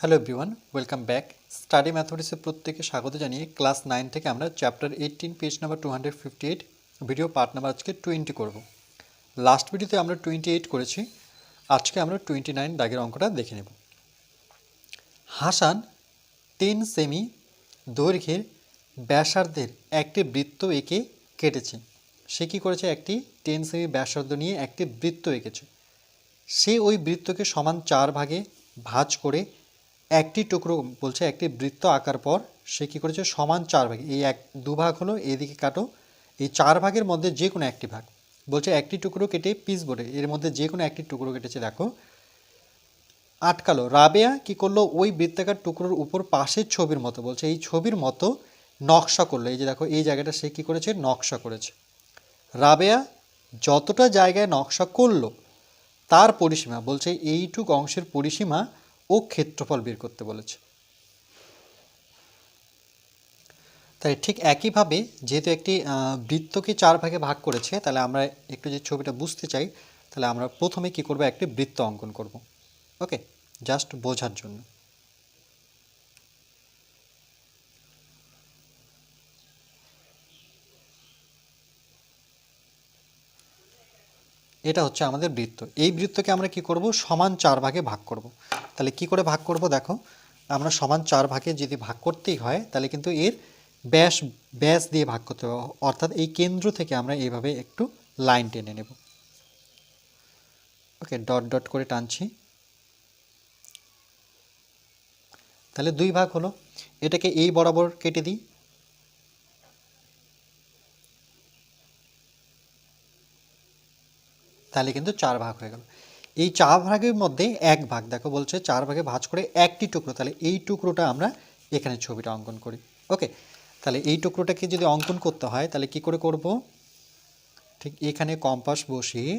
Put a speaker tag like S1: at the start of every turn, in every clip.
S1: Hello everyone welcome back study ম্যাথমেটিক্সের প্রত্যেকে স্বাগত জানিয়ে ক্লাস নাইন থেকে আমরা chapter eighteen page number two hundred fifty eight video part number আজকে টোয়েন্টি করব। লাস্ট ভিডিওতে আমরা টোয়েন্টি এইট করেছি। আজকে আমরা টোয়েন্টি নাইন দাগের অঙ্কটা দেখে নেব। হাসান টেন সেমি দৈর্ঘ্যের ব্যাসার্ধের একটি বৃত্ত এঁকে কেটেছে। সে কী করেছে? একটি টেন সেমি ব্যাসার্ধ নিয়ে একটি বৃত্ত এঁকেছে। সে ওই বৃত্তকে সমান চার ভাগে ভাঁজ করে একটি টুকরো বলছে একটি বৃত্ত আঁকার পর সে কী করেছে? সমান চার ভাগ। এই এক, দু ভাগ হলো, এদিকে কাটো। এই চার ভাগের মধ্যে যে কোনো একটি ভাগ। বলছে একটি টুকরো কেটে পিস বোর্ডে। এর মধ্যে যে কোনো একটি টুকরো কেটেছে, দেখো। আটকালো। রাবেয়া কি করল? ওই বৃত্তাকার টুকরোর উপর পাশের ছবির মতো বলছে, এই ছবির মতো নকশা করল। এই যে দেখো, এই জায়গাটা সে কী করেছে? নকশা করেছে। রাবেয়া যতটা জায়গায় নকশা করল, তার পরিসীমা বলছে, এইটুক অংশের পরিসীমা ও ক্ষেত্রফল বের করতে বলেছে। তাই ঠিক একইভাবে যেহেতু একটি বৃত্তকে চার ভাগে ভাগ করেছে, তাহলে আমরা একটু যে ছবিটা বুঝতে চাই, তাহলে আমরা প্রথমে কি করব? একটি বৃত্ত অঙ্কন করব। ওকে? জাস্ট বোঝার জন্য। এটা হচ্ছে আমাদের বৃত্ত। এই বৃত্তকে আমরা কি করব? সমান চার ভাগে ভাগ করব। তাহলে কি করে ভাগ করব? দেখো, আমরা সমান চার ভাগে যদি ভাগ করতেই হয়, তাহলে কিন্তু এর ব্যাস ব্যাস দিয়ে ভাগ করতে হবে। অর্থাৎ এই কেন্দ্র থেকে আমরা এইভাবে একটু লাইন টেনে নেব। ওকে, ডট ডট করে টানছি। তাহলে দুই ভাগ হলো। এটাকে এই বরাবর কেটে দিই। তাহলে কিন্তু চার ভাগ হয়ে গেল। এই চার ভাগের মধ্যে এক ভাগ, দেখো বলছে চার ভাগে ভাজ করে একটি টুকরো, তাহলে এই টুকরোটা আমরা এখানে ছবিটা অঙ্কন করি। ওকে, তাহলে এই টুকরোটাকে যদি অঙ্কন করতে হয়, তাহলে কি করে করব? ঠিক এখানে কম্পাস বসিয়ে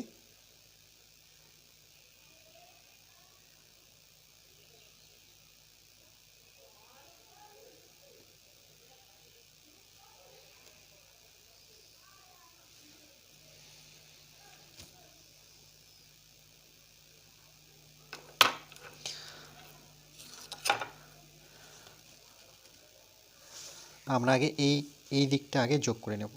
S1: আমরা আগে এই এই দিকটা আগে যোগ করে নেব।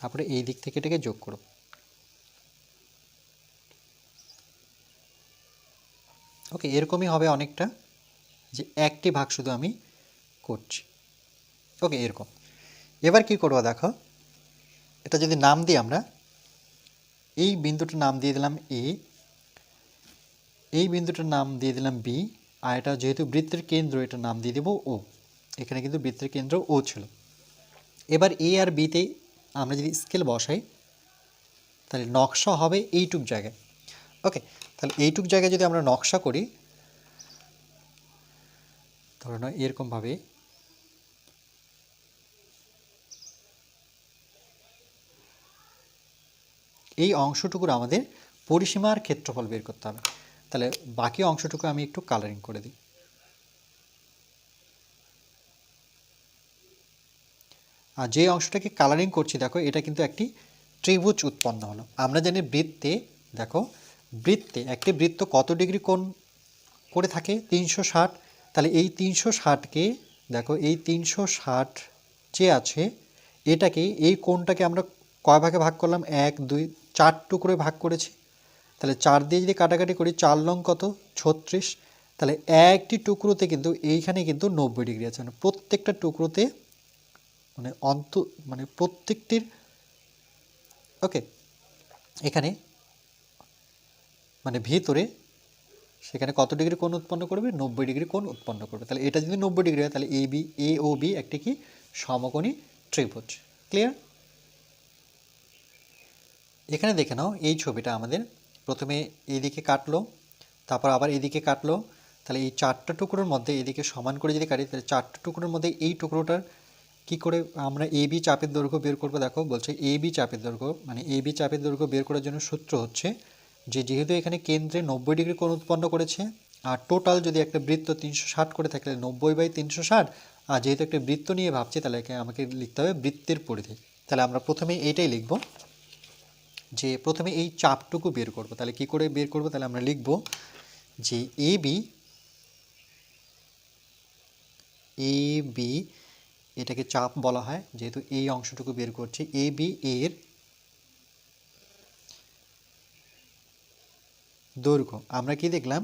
S1: তারপরে এই দিক থেকে এটাকে যোগ করব ওকে, এরকমই হবে অনেকটা যে একটি ভাগ শুধু আমি করছি। ওকে, এরকম। এবার কি করব দেখো? এটা যদি নাম দিই আমরা, এই বিন্দুটার নাম দিয়ে দিলাম এ এই বিন্দুটার নাম দিয়ে দিলাম বি আর এটা যেহেতু বৃত্তের কেন্দ্র, এটার নাম দিয়ে দেবো ও এখানে কিন্তু বৃত্তের কেন্দ্র ও ছিল। এবার এ আর বিতে আমরা যদি স্কেল বসাই, তাহলে নকশা হবে এইটুক জায়গায়। ওকে তাহলে এইটুক জায়গায় যদি আমরা নকশা করি, ধরে নাও এরকমভাবে এই অংশটুকুর আমাদের পরিসীমার ক্ষেত্রফল বের করতে হবে। তাহলে বাকি অংশটুকু আমি একটু কালারিং করে দিই। আর যে অংশটাকে কালারিং করছি, দেখো, এটা কিন্তু একটি ত্রিভুজ উৎপন্ন হলো। আমরা জানি বৃত্তে, দেখো, বৃত্তে একটি বৃত্ত কত ডিগ্রি কোণ করে থাকে? তিনশো ষাট। তাহলে এই তিনশো ষাটকে, দেখো, এই তিনশো ষাট যে আছে, এটাকে, এই কোণটাকে আমরা কয় ভাগে ভাগ করলাম? এক, দুই চার টুকরোয় ভাগ করেছি। তাহলে চার দিয়ে যদি কাটাকাটি করি, চার লং কত? ছত্রিশ। তাহলে একটি টুকরোতে কিন্তু এইখানে কিন্তু নব্বই ডিগ্রি আছে। মানে প্রত্যেকটা টুকরোতে মানে অন্ত মানে প্রত্যেকটির, ওকে, এখানে মানে ভিতরে সেখানে কত ডিগ্রি কোণ উৎপন্ন করবে? নব্বই ডিগ্রি কোণ উৎপন্ন করবে। তাহলে এটা যদি নব্বই ডিগ্রি হয়, তাহলে A, B, A, O, B একটি কি? সমকোণী ত্রিভুজ। ক্লিয়ার এখানে দেখে নাও, এই ছবিটা আমাদের প্রথমে এইদিকে কাটলো, তারপর আবার এদিকে কাটলো। তাহলে এই চারটা টুকরোর মধ্যে এদিকে সমান করে যদি কাটি, তাহলে চারটা টুকরোর মধ্যে এই টুকরোটার কি করে আমরা এ বি চাপের দৈর্ঘ্য বের করব? দেখো, বলছে এ বি চাপের দৈর্ঘ্য মানে এ বি চাপের দৈর্ঘ্য বের করার জন্য সূত্র হচ্ছে যে যেহেতু এখানে কেন্দ্রে নব্বই ডিগ্রি কোণ উৎপন্ন করেছে, আর টোটাল যদি একটা বৃত্ত তিনশো ষাট করে থাকলে নব্বই বাই তিনশো ষাট, আর যেহেতু একটা বৃত্ত নিয়ে ভাবছি, তাহলে আমাকে লিখতে হবে বৃত্তের পরিধি। তাহলে আমরা প্রথমে এইটাই লিখব। যে প্রথমে এই চাপটুকু বের করব, তাহলে কি করে বের করব, তাহলে আমরা লিখব যে এ বি এ বি এটাকে চাপ বলা হয়, যেহেতু এই অংশটুকু বের করছি এ বি এর দৈর্ঘ্য। আমরা কি দেখলাম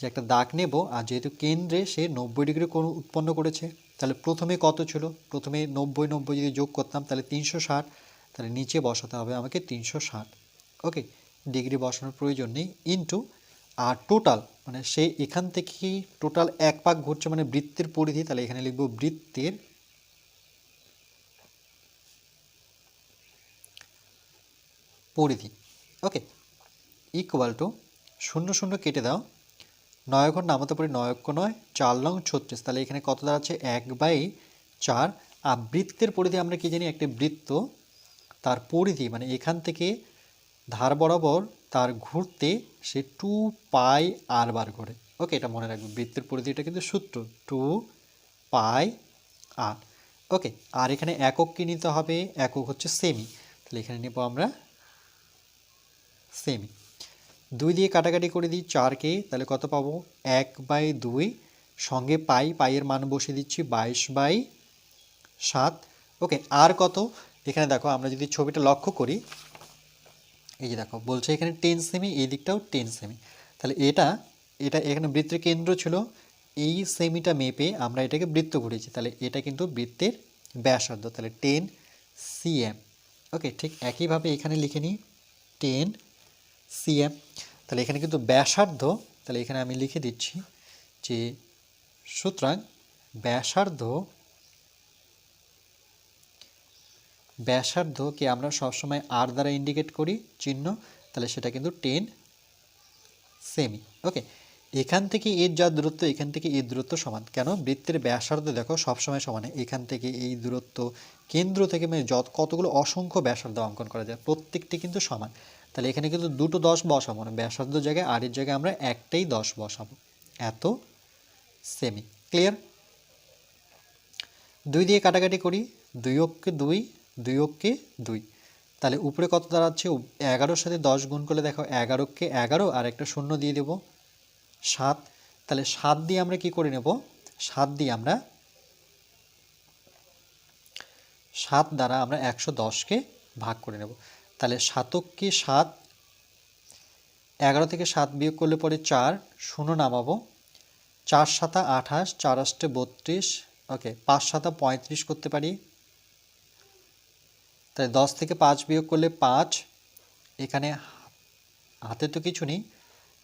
S1: যে একটা দাগ নেব, আর যেহেতু কেন্দ্রে সে নব্বই ডিগ্রি কোণ উৎপন্ন করেছে, তাহলে প্রথমে কত ছিল? প্রথমে নব্বই নব্বই যদি যোগ করতাম, তাহলে তিনশো ষাট তাহলে নিচে বসাতে হবে আমাকে তিনশো ষাট। ওকে ডিগ্রি বসানোর প্রয়োজন নেই। ইন্টু আর টোটাল মানে সে এখান থেকে টোটাল এক পাক ঘুরছে মানে বৃত্তের পরিধি, তাহলে এখানে লিখব বৃত্তের পরিধি। ওকে ইকুয়াল টু শূন্য শূন্য কেটে দাও। নয় ঘর নামাতে পারি নয়ক্য নয়, চার লং ছত্রিশ। তাহলে এখানে কত দাঁড়াচ্ছে? এক বাই চার। আর বৃত্তের পরিধি আমরা কি জানি? একটি বৃত্ত তার পরিধি মানে এখান থেকে ধার বরাবর তার ঘুরতে সে টু পাই আর বার করে। ওকে, এটা মনে রাখবে বৃত্তের পরিধিটা কিন্তু সূত্র, টু পাই আর। ওকে, আর এখানে একক কি নিতে হবে? একক হচ্ছে সেমি তাহলে এখানে নেব আমরা সেমি দুই দিয়ে কাটাকাটি করে দিই চারকে, তাহলে কত পাবো? এক বাই দুই। সঙ্গে পাই, পাইয়ের মান বসিয়ে দিচ্ছি বাইশ বাই সাত। ওকে, আর কত? এখানে দেখো আমরা যদি ছবিটা লক্ষ্য করি, এই যে দেখো, বলছে এখানে টেন সেমি এই দিকটাও টেন সেমি তাহলে এটা এটা এখানে বৃত্তের কেন্দ্র ছিল, এই সেমিটা মেপে আমরা এটাকে বৃত্ত করেছি। তাহলে এটা কিন্তু বৃত্তের ব্যাসার্ধ, তাহলে টেন সিএম ওকে ঠিক একইভাবে এখানে লিখে নিই টেন সিএম তাহলে এখানে কিন্তু ব্যাসার্ধ, তাহলে এখানে আমি লিখে দিচ্ছি যে, সুতরাং ব্যাসার্ধ ব্যাসার্ধকে আমরা সবসময় আর দ্বারা ইন্ডিকেট করি? চিহ্ন। তাহলে সেটা কিন্তু টেন সেমি ওকে এখান থেকে এর যা দূরত্ব, এখান থেকে এর দূরত্ব সমান। কেন? বৃত্তের ব্যাসার্ধ দেখো সবসময় সমান। এখান থেকে এই দূরত্ব কেন্দ্র থেকে মানে যত কতগুলো অসংখ্য ব্যাসার্ধ অঙ্কন করা যায়, প্রত্যেকটি কিন্তু সমান। তাহলে এখানে কিন্তু দুটো দশ বসাবো না। ব্যাসার্ধ জায়গায় আর এর জায়গায় আমরা একটাই দশ বসাবো। এত সেমি ক্লিয়ার দুই দিয়ে কাটাকাটি করি। দুই অক্ষে দুই দুই অক্ষে দুই। তাহলে উপরে কত দাঁড়াচ্ছে? এগারোর সাথে দশ গুণ করলে দেখো এগারোকে এগারো আর একটা শূন্য দিয়ে দেব। সাত। তাহলে সাত দিয়ে আমরা কি করে নেব? সাত দিয়ে আমরা সাত দ্বারা আমরা একশো দশকে ভাগ করে নেব। তাহলে সাতককে সাত, এগারো থেকে সাত বিয়োগ করলে পরে চার, শূন্য নামাবো। চার সাতা আঠাশ, চার আষ্টে বত্রিশ, ওকে, পাঁচ সাতা পঁয়ত্রিশ করতে পারি। তাহলে দশ থেকে পাঁচ বিয়োগ করলে পাঁচ, এখানে হাতে তো কিছু নেই।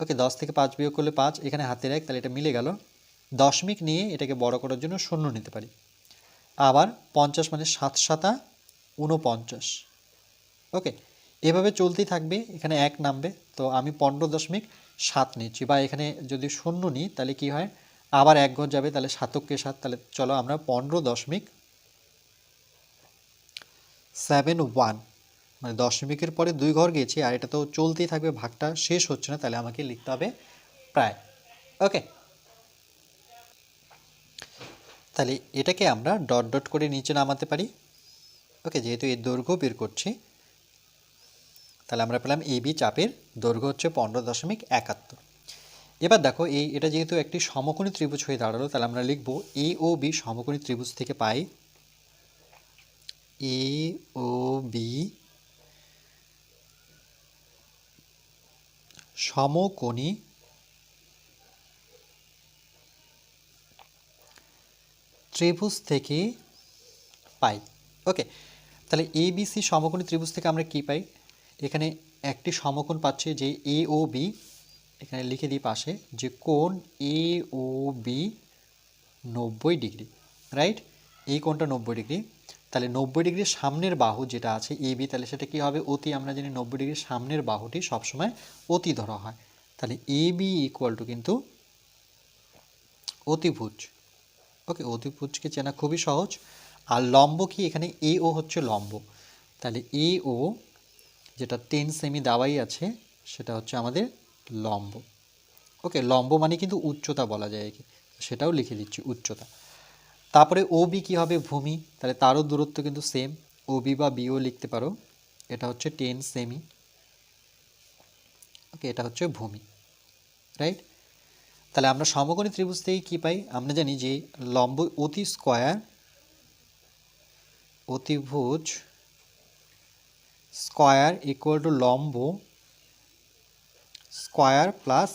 S1: ওকে, দশ থেকে পাঁচ বিয়োগ করলে পাঁচ, এখানে হাতের এক, তাহলে এটা মিলে গেল। দশমিক নিয়ে এটাকে বড় করার জন্য শূন্য নিতে পারি। আবার পঞ্চাশ মানে সাত সাতা উনপঞ্চাশ ওকে, এভাবে চলতেই থাকবে, এখানে এক নামবে। তো আমি পনেরো দশমিক সাত নিচ্ছি, বা এখানে যদি শূন্য নিই, তাহলে কি হয়? আবার এক ঘর যাবে, তাহলে সাতককে সাত, তাহলে চলো আমরা পনেরো দশমিক সেভেন ওয়ান মানে দশমিকের পরে দুই ঘর গেছি আর এটা তো চলতেই থাকবে, ভাগটা শেষ হচ্ছে না, তাহলে আমাকে লিখতে হবে প্রায়। ওকে তাহলে এটাকে আমরা ডট ডট করে নিচে নামাতে পারি। ওকে যেহেতু এর দৈর্ঘ্য বের করছি, তাহলে আমরা পেলাম এ বি চাপের দৈর্ঘ্য হচ্ছে পনেরো দশমিক একাত্তর। এবার দেখো, এই, এটা যেহেতু একটি সমকোণী ত্রিভুজ হয়ে দাঁড়াল, তাহলে আমরা লিখব এ ও বি সমকোণী ত্রিভুজ থেকে পাই এ, ও, বি। সমকোণী। ত্রিভুজ থেকে পাই। ওকে, তাহলে এ, বি সমকোণী ত্রিভুজ থেকে আমরা কি পাই? এখানে একটি সমকোণ পাচ্ছি যে এ, ও, বি। এখানে লিখে দিই পাশে যে কোণ এ, ও, বি নব্বই ডিগ্রি, রাইট? এই কোণটা নব্বই ডিগ্রি। তাহলে নব্বই ডিগ্রির সামনের বাহু যেটা আছে এ, বি, তাহলে সেটা কি হবে? অতি, আমরা জানি নব্বই ডিগ্রির সামনের বাহুটি সবসময় অতি ধরা হয়। তাহলে এ, বি ইকুয়াল টু কিন্তু অতিভুজ। ওকে অতিভুজকে চেনা খুবই সহজ। আর লম্ব কি? এখানে এ, ও হচ্ছে লম্ব। তাহলে এ, ও যেটা টেন সেমি দাওয়াই আছে, সেটা হচ্ছে আমাদের লম্ব। ওকে লম্ব মানে কিন্তু উচ্চতা বলা যায় একে। সেটাও লিখে দিচ্ছি, উচ্চতা। তারপরে ও বি কী হবে ভূমি? তাহলে তারও দূরত্ব কিন্তু সেম ও বি বা বিও লিখতে পারো। এটা হচ্ছে টেন সেমি ওকে এটা হচ্ছে ভূমি। রাইট তাহলে আমরা সমকোণী ত্রিভুজ থেকে কী পাই? আমরা জানি যে লম্ব অতি স্কয়ার অতিভুজ স্কয়ার ইকুয়াল টু লম্ব স্কয়ার প্লাস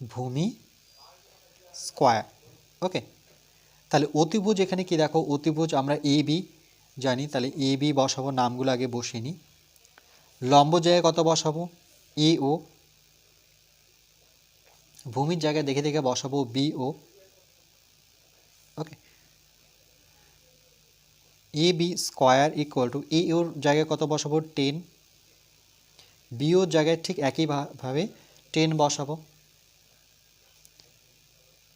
S1: ভূমি স্কয়ার ওকে তাহলে অতিভুজ এখানে কি দেখো? অতিভুজ আমরা এ বি জানি, তাহলে এ বি বসাবো, নামগুলো আগে বসিয়ে নিই। লম্ব জায়গায় কত বসাবো? এ ও ভূমির জায়গায় দেখে দেখে বসাবো B O okay A B square equal to A ওর জায়গায় কত বসাবো? টেন বি ওর জায়গায় ঠিক একইভাবে টেন বসাবো।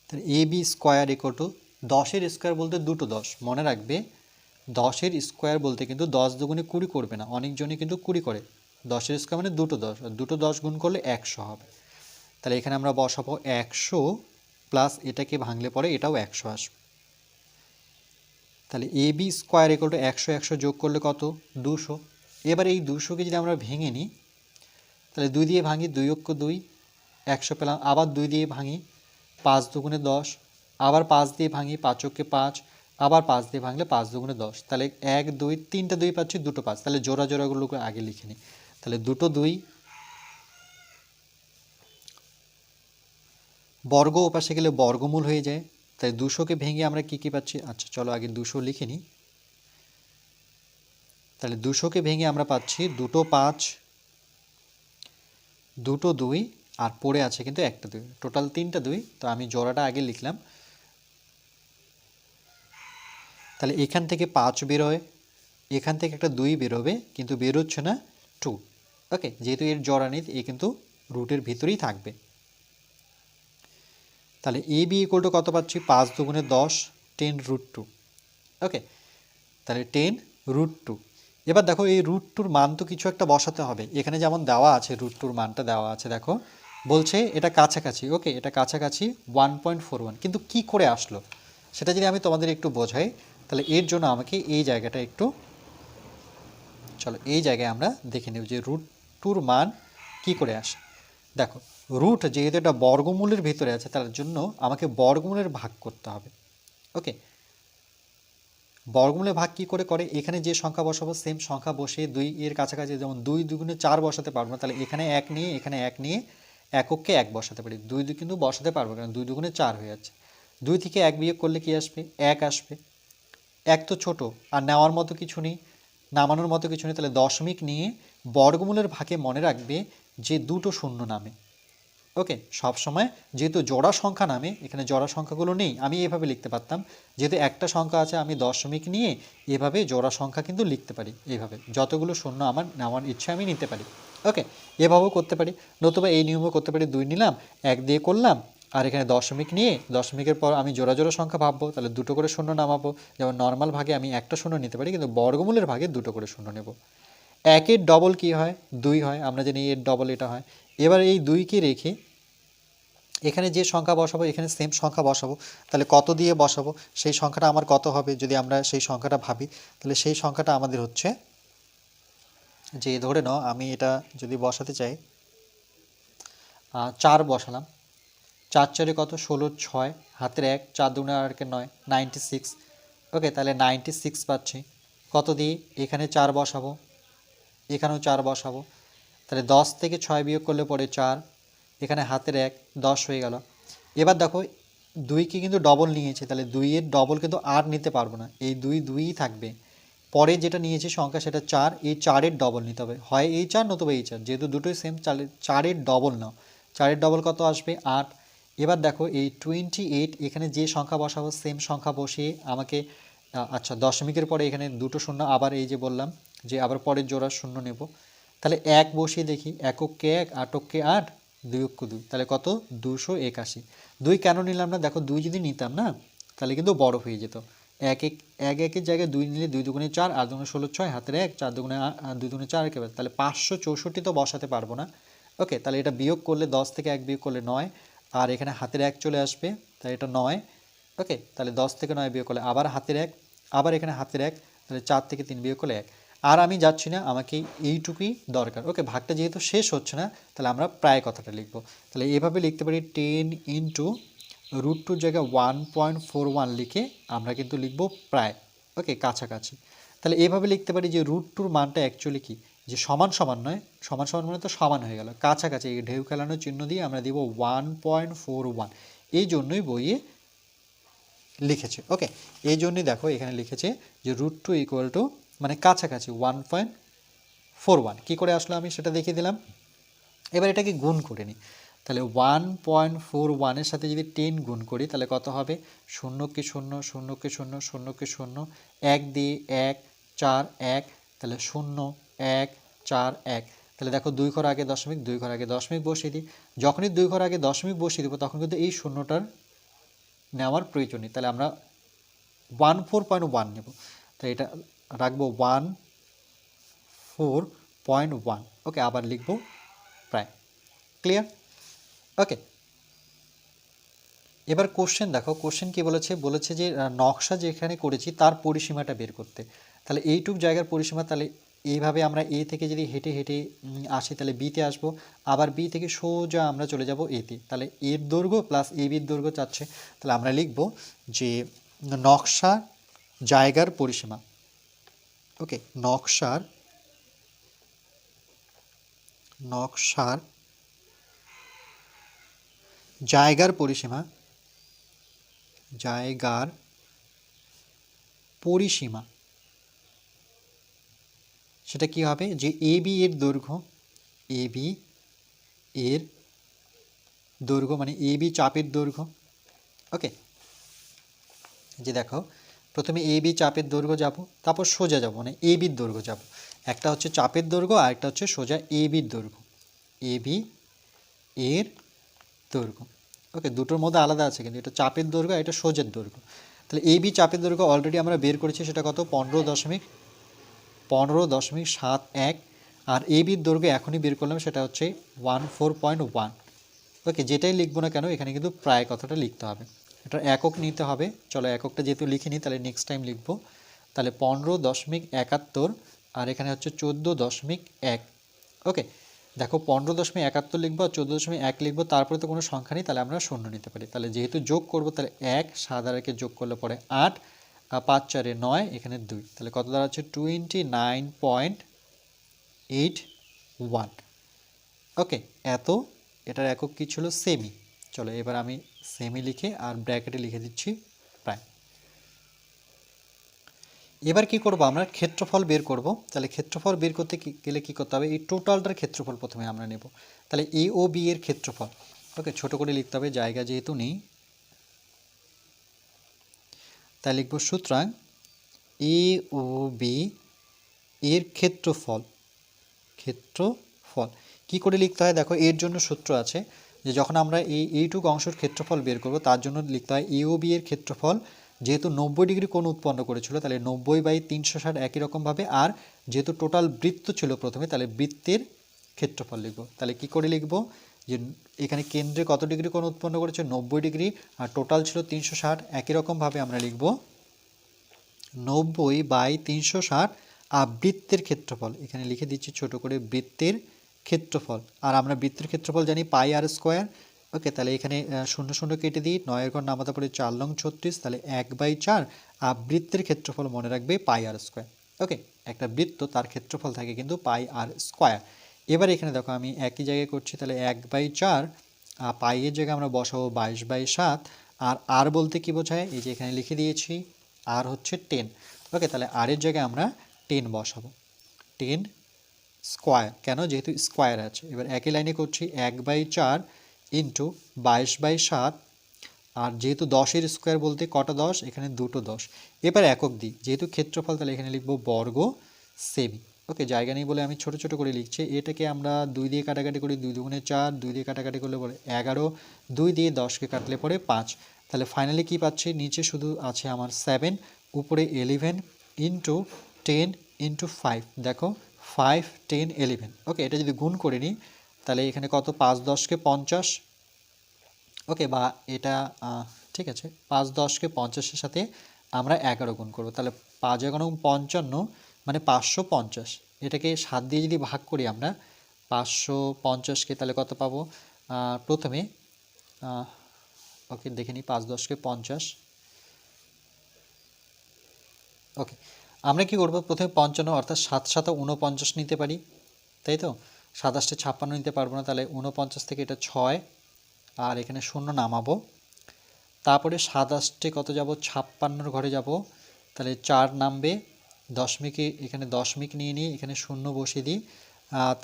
S1: তাহলে A B square equal to দশের স্কোয়ার বলতে দুটো দশ, মনে রাখবে, দশের স্কোয়ার বলতে কিন্তু দশ দুগুণে কুড়ি করবে না, অনেকজনই কিন্তু কুড়ি করে। দশের স্কোয়ার মানে দুটো দশ, আর দুটো দশ গুণ করলে একশো হবে। তাহলে এখানে আমরা বসাবো একশো প্লাস এটাকে ভাঙলে পরে এটাও একশো আসবে। তাহলে A B square equal to একশো একশো যোগ করলে কত? দুশো। এবার এই দুশোকে যদি আমরা ভেঙে নিই, তাহলে দুই দিয়ে ভাঙি দুই অক্ষ দুই, একশো পেলাম, আবার দুই দিয়ে ভাঙি পাঁচ দুগুণে দশ আবার পাঁচ দিয়ে ভাঙি পাঁচ অক্ষে পাঁচ, আবার পাঁচ দিয়ে ভাঙলে পাঁচ দুগুণে দশ। তাহলে এক, দুই, তিনটা দুই পাচ্ছি, দুটো পাঁচ। তাহলে জোড়া জোড়াগুলোকে আগে লিখে নিই। তাহলে দুটো দুই, বর্গ ওপাশে গেলে বর্গমূল হয়ে যায়। তাই দুশোকে ভেঙে আমরা কি কি পাচ্ছি? আচ্ছা চলো আগে দুশো লিখে নিই। তাহলে দুশোকে ভেঙে আমরা পাচ্ছি দুটো পাঁচ, দুটো দুই, আর পড়ে আছে কিন্তু একটা দুই। টোটাল তিনটা দুই, তো আমি জোড়াটা আগে লিখলাম। তাহলে এখান থেকে পাঁচ বেরোয় এখান থেকে একটা দুই বেরোবে কিন্তু বেরোচ্ছে না টু ওকে যেহেতু এর জোড়া নেই, এ কিন্তু রুটের ভিতরেই থাকবে। তাহলে এ বি ইকুয়াল টু কত পাচ্ছি? পাঁচ দুগুণে দশ টেন রুট টু ওকে তাহলে টেন রুট টু এবার দেখো, এই রুট টুর মান তো কিছু একটা বসাতে হবে। এখানে যেমন দেওয়া আছে রুট টুর মানটা দেওয়া আছে, দেখো। বলছে এটা কাছাকাছি। ওকে এটা কাছাকাছি ওয়ান পয়েন্ট ফোর ওয়ান কিন্তু কী করে আসলো? সেটা যদি আমি তোমাদের একটু বোঝাই তাহলে এর জন্য আমাকে এই জায়গাটা একটু, চলো এই জায়গায় আমরা দেখে নেব যে রুট টুর মান কি করে আসে। দেখো রুট যেহেতু এটা বর্গমূলের ভিতরে আছে, তার জন্য আমাকে বর্গমূলের ভাগ করতে হবে। ওকে? বর্গমূলের ভাগ কি করে করে? এখানে যে সংখ্যা বসাবো সেম সংখ্যা বসে দুই এর কাছাকাছি যেমন দুই দুগুণে চার বসাতে পারব না, তাহলে এখানে এক নিয়ে, এখানে এক নিয়ে একককে এক বসাতে পারি। দুই দুই কিন্তু বসাতে পারব কারণ দুই দুগুণে চার হয়ে যাচ্ছে। দুই থেকে এক বিয়োগ করলে কি আসবে? এক আসবে। এক তো ছোট, আর নেওয়ার মতো কিছু নেই, নামানোর মতো কিছু নেই, তাহলে দশমিক নিয়ে বর্গমূলের ভাগে মনে রাখবে যে দুটো শূন্য নামে। ওকে, সব সময় যেহেতু জোড়া সংখ্যা নামে, এখানে জোড়া সংখ্যাগুলো নেই, আমি এভাবে লিখতে পারতাম। যেহেতু একটা সংখ্যা আছে, আমি দশমিক নিয়ে এভাবে জোড়া সংখ্যা কিন্তু লিখতে পারি এইভাবে যতগুলো শূন্য আমার, নেওয়ার ইচ্ছে আমি নিতে পারি। ওকে, এভাবেও করতে পারি, নতুবা এই নিয়মও করতে পারি, দুই নিলাম, এক দিয়ে করলাম আর এখানে দশমিক নিয়ে দশমিকের পর আমি জোড়া জোড়া সংখ্যা ভাববো, তাহলে দুটো করে শূন্য নামাবো। যেমন নর্মাল ভাগে আমি একটা শূন্য নিতে পারি, কিন্তু বর্গমূলের ভাগে দুটো করে শূন্য নেব। একের ডবল কি হয়? দুই হয়। আমরা জানি এর ডবল এটা হয়। এবার এই দুইকে রেখে এখানে যে সংখ্যা বসাবো, এখানে সেম সংখ্যা বসাবো, তাহলে কত দিয়ে বসাবো? সেই সংখ্যাটা আমার কত হবে যদি আমরা সেই সংখ্যাটা ভাবি? তাহলে সেই সংখ্যাটা আমাদের হচ্ছে যে ধরে নাও আমি এটা যদি বসাতে চাই চার বসালাম। চার চারে কত? ষোলো, ছয়, হাতের এক, চার দুগুণে একে নয় নাইনটি সিক্স ওকে তাহলে নাইনটি সিক্স পাচ্ছি। কত দিয়ে এখানে চার বসাবো। এখানেও চার বসাবো। তাহলে দশ থেকে ছয় বিয়োগ করলে পরে চার। এখানে হাতের এক, দশ হয়ে গেল। এবার দেখো, দুইকে কিন্তু ডবল নিয়েছে। তাহলে দুইয়ের ডবল কিন্তু আর নিতে পারব না। এই দুই দুইই থাকবে। পরে যেটা নিয়েছে সংখ্যা, সেটা চার। এই চারের ডবল নিতে হবে। হয় এই চার নতুবা এই চার। যেহেতু দুটোই সেম চালের চারের ডবল নাও। চারের ডবল কত আসবে? আট। এবার দেখো এই টোয়েন্টি এইট এখানে যে সংখ্যা বসাবো সেম সংখ্যা বসিয়ে আমাকে আচ্ছা দশমিকের পরে এখানে দুটো শূন্য, আবার এই যে বললাম যে আবার পরের জোড়া শূন্য নেব। তাহলে এক বসিয়ে দেখি, এককে এক আটককে আট দুই অক্ষ দুই। তাহলে কত? দুশো একাশি। দুই কেন নিলাম না? দেখো, দুই যদি নিতাম না, তাহলে কিন্তু বড় হয়ে যেত। এক এক এক একের জায়গায় দুই নিলে দুই দুগুণে চার আর দুগুণে ষোলো, ছয়, হাতের এক, চার দুগুণে দুই দুগুণে চার একেবারে। তাহলে পাঁচশো চৌষট্টি তো বসাতে পারব না। ওকে, তাহলে এটা বিয়োগ করলে দশ থেকে এক বিয়োগ করলে নয়। আর এখানে হাতের এক চলে আসবে, তাহলে এটা নয়। ওকে তাহলে দশ থেকে নয় বিয়োগ করলে আবার হাতের এক, আবার এখানে হাতের এক, তাহলে চার থেকে তিন বিয়োগ করলে এক। আর আমি যাচ্ছি না, আমাকে এইটুকুই দরকার। ওকে ভাগটা যেহেতু শেষ হচ্ছে না, তাহলে আমরা প্রায় কথাটা লিখব। তাহলে এভাবে লিখতে পারি টেন ইন্টু রুট টুর জায়গায় ওয়ান পয়েন্ট ফোর ওয়ান লিখে আমরা কিন্তু লিখব প্রায়। ওকে কাছাকাছি। তাহলে এভাবে লিখতে পারি যে রুট টুর মানটা অ্যাকচুয়ালি কি? যে সমান সমান নয়, সমান সমান মানে তো সমান হয়ে গেল। কাছাকাছি এই ঢেউ খেলানোর চিহ্ন দিয়ে আমরা দিব ওয়ান পয়েন্ট ফোর ওয়ান এই জন্যই বইয়ে লিখেছে। ওকে এই জন্যই দেখো এখানে লিখেছে যে রুট টু ইকুয়াল টু মানে কাছাকাছি ওয়ান পয়েন্ট ফোর ওয়ান কী করে আসলো আমি সেটা দেখিয়ে দিলাম। এবার এটাকে গুণ করে নিই। তাহলে ওয়ান পয়েন্ট ফোর ওয়ানের সাথে যদি টেন গুণ করি, তাহলে কত হবে? শূন্যকে শূন্য শূন্যকে শূন্য শূন্যকে শূন্য, এক দিয়ে এক, চার, এক, তাহলে শূন্য। এক, চার, এক। তাহলে দেখো দুই ঘর আগে দশমিক, দুই ঘর আগে দশমিক বসিয়ে দিই। যখনই দুই ঘর আগে দশমিক বসিয়ে দেবো, তখন কিন্তু এই শূন্যটার নেওয়ার প্রয়োজন নেই। তাহলে আমরা ওয়ান ফোর পয়েন্ট ওয়ান নেব। তাই এটা রাখব one four point one okay, আবার লিখব প্রায়। ক্লিয়ার ওকে এবার কোশ্চেন দেখো কোশ্চেন কি বলেছে? বলেছে যে নকশা যেখানে করেছি, তার পরিসীমাটা বের করতে। তাহলে এইটুক জায়গার পরিসীমা তাহলে এইভাবে আমরা এ থেকে যদি হেঁটে হেঁটে আসি, তাহলে বিতে আসব। আবার বি থেকে সোজা আমরা চলে যাব এতে তাহলে এর দৈর্ঘ্য প্লাস এ বির দৈর্ঘ্য চাচ্ছে। তাহলে আমরা লিখব যে নকশা জায়গার পরিসীমা। ওকে নকশার নকশার জায়গার পরিসীমা জায়গার পরিসীমা। সেটা কি হবে? যে এ বি এর দৈর্ঘ্য এ বি এর দৈর্ঘ্য মানে এ বি চাপের দৈর্ঘ্য। ওকে যে দেখো, প্রথমে এ বি চাপের দৈর্ঘ্য যাব, তারপর সোজা যাব মানে এ বির দৈর্ঘ্য যাব। একটা হচ্ছে চাপের দৈর্ঘ্য আর একটা হচ্ছে সোজা এ বির দৈর্ঘ্য। এ বি এর দৈর্ঘ্য। ওকে দুটোর মধ্যে আলাদা আছে, কিন্তু এটা চাপের দৈর্ঘ্য এটা সোজের দৈর্ঘ্য। তাহলে এ বি চাপের দৈর্ঘ্য অলরেডি আমরা বের করেছি, সেটা কত? পনেরো দশমিক পনেরো দশমিক সাত এক আর এ বির দৈর্ঘ্য এখনই বের করলাম, সেটা হচ্ছে one four point one. Okay, যেটাই লিখব না কেন, এখানে কিন্তু প্রায় কথাটা লিখতে হবে। এটা একক নিতে হবে। চলো, এককটা যেহেতু লিখিনি, তাহলে নেক্সট টাইম লিখব। তাহলে পনেরো দশমিক একাত্তর আর এখানে হচ্ছে চোদ্দ দশমিক এক। ওকে, দেখো, পনেরো দশমিক একাত্তর লিখব আর চোদ্দ দশমিক এক লিখব, তারপরে তো কোনো সংখ্যা নেই, তাহলে আমরা শূন্য নিতে পারি। তাহলে যেহেতু যোগ করব, তাহলে এক, সাত আর একে যোগ করলে পরে আট। পাঁচ চারে নয়, এখানে দুই। তাহলে কত দাঁড়াচ্ছে? Twenty nine point eight one okay এত, এটার একক কী ছিল? সেমি চলো, এবার আমি সেমি লিখে আর ব্র্যাকেটে লিখে দিচ্ছি প্রায়। এবার কি করব? আমরা ক্ষেত্রফল বের করব। তাহলে ক্ষেত্রফল বের করতে গেলে কি করতে হবে? এই টোটালটার ক্ষেত্রফল প্রথমে আমরা নেব। তাহলে এ ও বি এর ক্ষেত্রফল। ওকে ছোট করে লিখতে হবে, জায়গা যেহেতু নেই। তাই লিখব সুতরাং এ ও বি এর ক্ষেত্রফল ক্ষেত্রফল। কি করে লিখতে হয়? দেখো, এর জন্য সূত্র আছে যে যখন আমরা এই এইটুক অংশের ক্ষেত্রফল বের করব, তার জন্য লিখতে হয় এ ও বি এর ক্ষেত্রফল। যেহেতু নব্বই ডিগ্রি কোণ উৎপন্ন করেছিল, তাহলে নব্বই বাই তিনশো ষাট একই রকমভাবে আর যেহেতু টোটাল বৃত্ত ছিল প্রথমে, তাহলে বৃত্তের ক্ষেত্রফল লিখব। তাহলে কি করে লিখব? যে এখানে কেন্দ্রে কত ডিগ্রি কোণ উৎপন্ন করেছে? নব্বই ডিগ্রি। আর টোটাল ছিল তিনশো ষাট। একই রকমভাবে আমরা লিখব নব্বই বাই তিনশো ষাট বৃত্তের ক্ষেত্রফল। এখানে লিখে দিচ্ছি ছোট করে বৃত্তের ক্ষেত্রফল। আর আমরা বৃত্তের ক্ষেত্রফল জানি পাই আর স্কোয়ার। ওকে, তাহলে এখানে শূন্য শূন্য কেটে দিই। নয়ের ঘর নামাতে পড়ে চার লং ছত্রিশ। তাহলে এক বাই চার। বৃত্তের ক্ষেত্রফল মনে রাখবে পাই আর স্কোয়ার। ওকে, একটা বৃত্ত তার ক্ষেত্রফল থাকে কিন্তু পাই আর স্কোয়ার। এবার এখানে দেখো আমি একই জায়গায় করছি, তাহলে এক বাই চার পাইয়ের জায়গায় আমরা বসাবো বাইশ বাই সাত, আর আর বলতে কি বোঝায়? এই যে এখানে লিখে দিয়েছি, আর হচ্ছে টেন। ওকে, তাহলে আরের জায়গায় আমরা টেন বসাবো। Ten square. কেন? যেহেতু স্কোয়ার আছে। এবার একই লাইনে করছি, এক বাই চার ইন্টু বাইশ বাই সাত, আর যেহেতু দশের স্কোয়ার বলতে কটা দশ? এখানে দুটো দশ। এবার একক দিই। যেহেতু ক্ষেত্রফল, তাহলে এখানে লিখব বর্গ সেমি। ওকে জায়গা নেই বলে আমি ছোট ছোট করে লিখছি। এটাকে আমরা দুই দিয়ে কাটাকাটি করি, দুই দুগুণে চার, দুই দিয়ে কাটাকাটি করলে পরে এগারো, দুই দিয়ে দশকে কাটলে পরে পাঁচ। তাহলে ফাইনালি কি পাচ্ছি? নিচে শুধু আছে আমার সেভেন উপরে eleven into ten into five দেখো ফাইভ টেন এলিভেন ওকে এটা যদি গুণ করে নিই, তাহলে এখানে কত? পাঁচ দশকে পঞ্চাশ। ওকে বা এটা ঠিক আছে, পাঁচ দশকে পঞ্চাশের সাথে আমরা এগারো গুণ করব। তাহলে পাঁচ এগারো পঞ্চান্ন মানে পাঁচশো পঞ্চাশ। এটাকে সাত দিয়ে যদি ভাগ করি আমরা, পাঁচশো পঞ্চাশকে তাহলে কত পাবো? প্রথমে ওকে দেখে নিই, পাঁচ দশকে পঞ্চাশ। ওকে আমরা কি করব? প্রথমে পঞ্চান্ন, অর্থাৎ সাত সাত উনপঞ্চাশ নিতে পারি, তাই তো? সাতাশটা ছাপ্পান্ন নিতে পারব না, তাহলে উনপঞ্চাশ থেকে এটা ছয়, আর এখানে শূন্য নামাবো। তারপরে সাতাশটে কত যাব? ছাপ্পান্নর ঘরে যাব, তাহলে চার নামবে দশমিকে এখানে দশমিক নিয়ে নিই, এখানে শূন্য বসিয়ে দিই।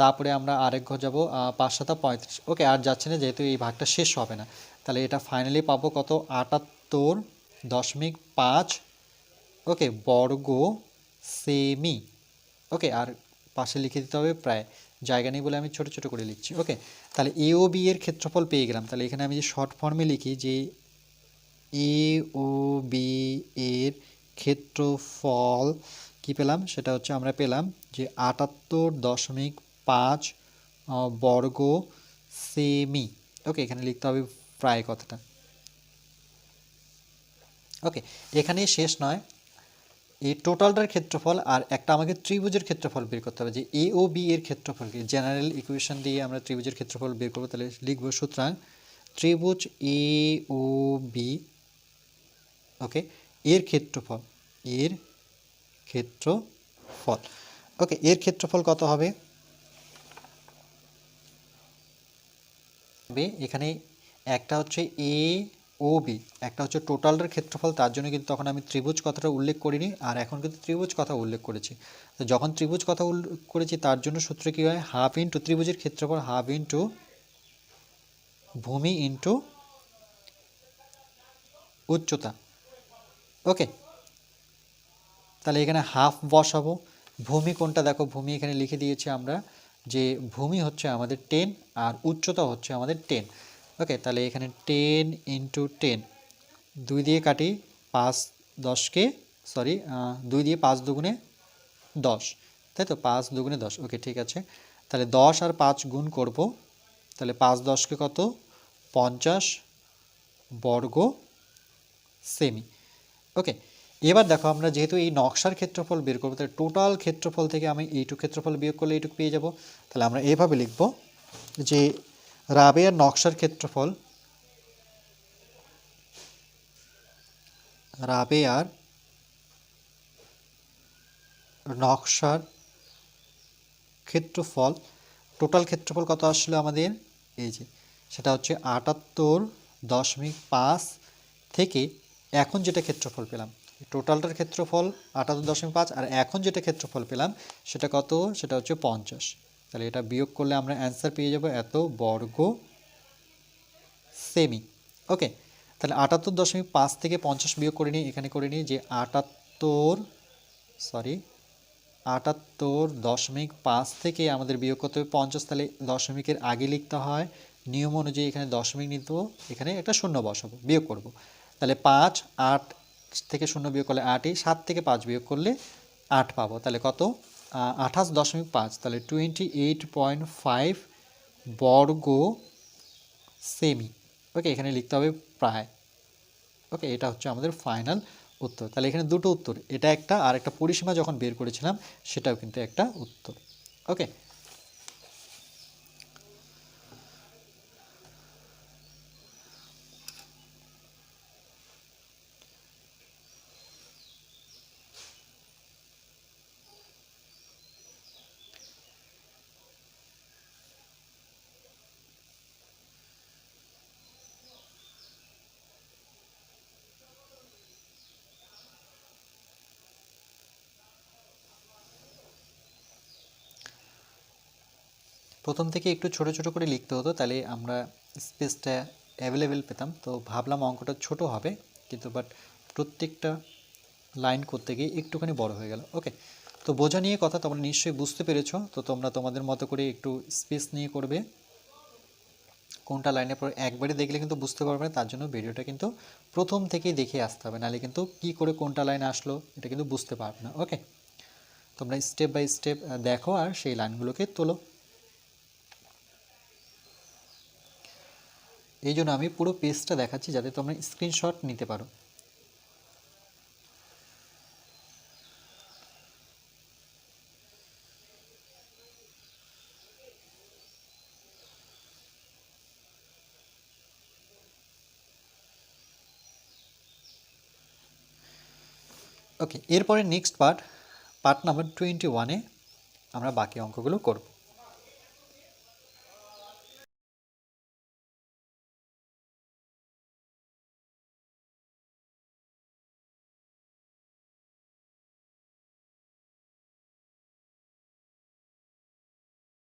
S1: তারপরে আমরা আরেক ঘর যাব পাঁচ সাতা পঁয়ত্রিশ। ওকে, আর যাচ্ছে না, যেহেতু এই ভাগটা শেষ হবে না। তাহলে এটা ফাইনালি পাবো কত? আটাত্তর দশমিক পাঁচ। ওকে, বর্গ সেমি। ওকে, আর পাশে লিখে দিতে হবে প্রায়। জায়গা নেই বলে আমি ছোট ছোট করে লিখছি। ওকে, তাহলে এ ও বি এর ক্ষেত্রফল পেয়ে গেলাম। তাহলে এখানে আমি যে শর্ট ফর্মে লিখি, যে এ ও বি এর ক্ষেত্রফল কি পেলাম? সেটা হচ্ছে আমরা পেলাম যে আটাত্তর দশমিক পাঁচ বর্গ সেমি। ওকে এখানে লিখতে হবে প্রায় কথাটা। ওকে এখানেই শেষ নয়। এই টোটালটার ক্ষেত্রফল আর একটা আমাকে ত্রিভুজের ক্ষেত্রফল বের করতে হবে, যে এ ও বি এর ক্ষেত্রফলকে জেনারেল ইকুয়েশন দিয়ে আমরা ত্রিভুজের ক্ষেত্রফল বের করব, তাহলে লিখব সুতরাং ত্রিভুজ এ ও বি ওকে এর ক্ষেত্রফল, এর ক্ষেত্রফল। ওকে, এর ক্ষেত্রফল কত হবে? এখানে একটা হচ্ছে এ ও বি একটা হচ্ছে টোটালটার ক্ষেত্রফল, তার জন্য কিন্তু তখন আমি ত্রিভুজ কথাটা উল্লেখ করিনি, আর এখন কিন্তু ত্রিভুজ কথা উল্লেখ করেছি। তো যখন ত্রিভুজ কথা উল্লেখ করেছি, তার জন্য সূত্র কী হয়? হাফ ইন্টু ত্রিভুজের ক্ষেত্রফল, হাফ ইন্টু ভূমি ইন্টু উচ্চতা। ওকে তাহলে এখানে হাফ বসাবো। ভূমি কোনটা? দেখো, ভূমি এখানে লিখে দিয়েছি আমরা যে ভূমি হচ্ছে আমাদের টেন আর উচ্চতা হচ্ছে আমাদের টেন ওকে তাহলে এখানে টেন ইন্টু টেন দুই দিয়ে কাটি পাঁচ দশকে সরি দুই দিয়ে পাঁচ দুগুণে দশ। তাই তো? পাঁচ দুগুণে দশ। ওকে ঠিক আছে। তাহলে দশ আর পাঁচ গুণ করব। তাহলে পাঁচ দশকে কত? পঞ্চাশ বর্গ সেমি। ওকে এবার দেখো আমরা যেহেতু এই নকশার ক্ষেত্রফল বের করব, তাহলে টোটাল ক্ষেত্রফল থেকে আমি এইটুক ক্ষেত্রফল বিয়োগ করলে এইটুক পেয়ে যাব। তাহলে আমরা এভাবে লিখব যে রাবেয়ার নকশার ক্ষেত্রফল রাবেয়ার নকশার ক্ষেত্রফল টোটাল ক্ষেত্রফল কত আসলো আমাদের? এই যে, সেটা হচ্ছে আটাত্তর দশমিক পাঁচ থেকে এখন যেটা ক্ষেত্রফল পেলাম। টোটালটার ক্ষেত্রফল আটাত্তর দশমিক পাঁচ আর এখন যেটা ক্ষেত্রফল পেলাম, সেটা কত? সেটা হচ্ছে পঞ্চাশ। তাহলে এটা বিয়োগ করলে আমরা অ্যান্সার পেয়ে যাব এত বর্গ সেমি ওকে তাহলে আটাত্তর দশমিক পাঁচ থেকে পঞ্চাশ বিয়োগ করে নিই, এখানে করে নিই যে আটাত্তর সরি আটাত্তর দশমিক পাঁচ থেকে আমাদের বিয়োগ করতে হবে পঞ্চাশ, তাহলে দশমিকের আগে লিখতে হয়, নিয়ম অনুযায়ী এখানে দশমিক নিতে এখানে একটা শূন্য বসাবো, বিয়োগ করব। তাহলে পাঁচ, আট থেকে শূন্য বিয়োগ করলে আটই সাত থেকে পাঁচ বিয়োগ করলে আট পাবো। তাহলে কত? আঠাশ দশমিক পাঁচ। তাহলে টোয়েন্টি এইট পয়েন্ট ফাইভ বর্গ সেমি। ওকে, এখানে লিখতে হবে প্রায়। ওকে, এটা হচ্ছে আমাদের ফাইনাল উত্তর। তাহলে এখানে দুটো উত্তর। এটা একটা আর একটা পরিসীমা যখন বের করেছিলাম, সেটাও কিন্তু একটা উত্তর। ওকে প্রথম থেকে একটু ছোট ছোট করে লিখতে হতো, তাহলে আমরা স্পেসটা অ্যাভেলেবেল পেতাম। তো ভাবলাম অঙ্কটা ছোট হবে, কিন্তু বাট প্রত্যেকটা লাইন করতে গিয়ে একটুখানি বড় হয়ে গেল। ওকে তো বোঝা নিয়ে কথা তোমরা নিশ্চয়ই বুঝতে পেরেছ। তো তোমরা তোমাদের মতো করে একটু স্পেস নিয়ে করবে। কোনটা লাইনের পর একবারে দেখলে কিন্তু বুঝতে পারবে না, তার জন্য ভিডিওটা কিন্তু প্রথম থেকেই দেখে আসতে হবে। নাহলে কিন্তু কি করে কোনটা লাইন আসলো, এটা কিন্তু বুঝতে পারবে না। ওকে তোমরা স্টেপ বাই স্টেপ দেখো আর সেই লাইনগুলোকে তোলো। এই জন্য আমি পুরো পেজটা দেখাচ্ছি যাতে তোমরা স্ক্রিনশট নিতে পারো। ওকে এরপরে next part part number twenty ওয়ানে আমরা বাকি অঙ্কগুলো করব।